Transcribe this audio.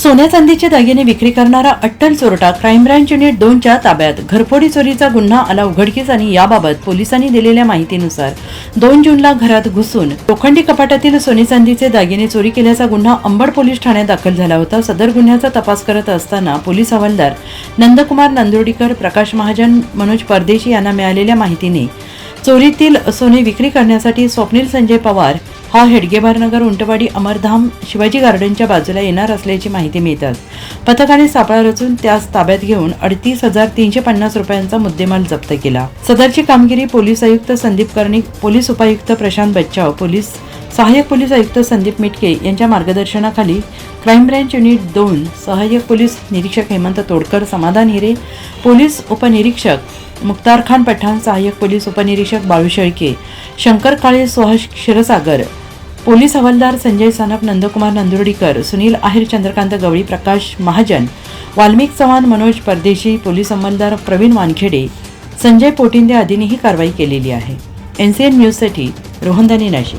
सोन्या चांदीचे दागिने विक्री करणारा अट्टल चोरटा क्राईम ब्रँच युनिट दोनच्या ताब्यात घरफोडी चोरीचा गुन्हा आला उघडकीस आणि याबाबत पोलिसांनी दिलेल्या माहितीनुसार दोन जूनला घरात घुसून लोखंडी कपाटातील सोने चांदीचे दागिने चोरी केल्याचा गुन्हा अंबड पोलीस ठाण्यात दाखल झाला होता. सदर गुन्ह्याचा तपास करत असताना पोलीस हवालदार नंदकुमार नांदुर्डीकर प्रकाश महाजन मनोज परदेशी यांना मिळालेल्या माहितीने चोरीतील सोने विक्री करण्यासाठी स्वप्नील संजय पवार हा हेडगेबारनगर उंटवाडी अमरधाम शिवाजी गार्डनच्या बाजूला येणार असल्याची माहिती मिळतात. पथकाने सापळा रचून त्यास ताब्यात घेऊन अडतीस हजार तीनशे पन्नास रुपयांचा मुद्देमाल जप्त केला. सदरची कामगिरी पोलीस आयुक्त संदीप कर्णिक पोलीस उपायुक्त प्रशांत बच्चाव पोलीस सहाय्यक पोलीस आयुक्त संदीप मिटके यांच्या मार्गदर्शनाखाली क्राईम ब्रँच युनिट दोन सहाय्यक पोलीस निरीक्षक हेमंत तोडकर समाधान हिरे पोलीस उपनिरीक्षक मुक्तार खान पठाण सहाय्यक पोलीस उपनिरीक्षक बाळू शेळके शंकर काळे सुहास क्षीरसागर पोलीस हवालदार संजय सानप नंदकुमार नंदुर्डीकर सुनील आहेर चंद्रकांत गवळी प्रकाश महाजन वाल्मिक चव्हाण मनोज परदेशी पोलीस अंमलदार प्रवीण वानखेडे संजय पोटिंदे आदींनी ही कारवाई केलेली आहे. एन सी एन न्यूजसाठी रोहनदानी नाशिक.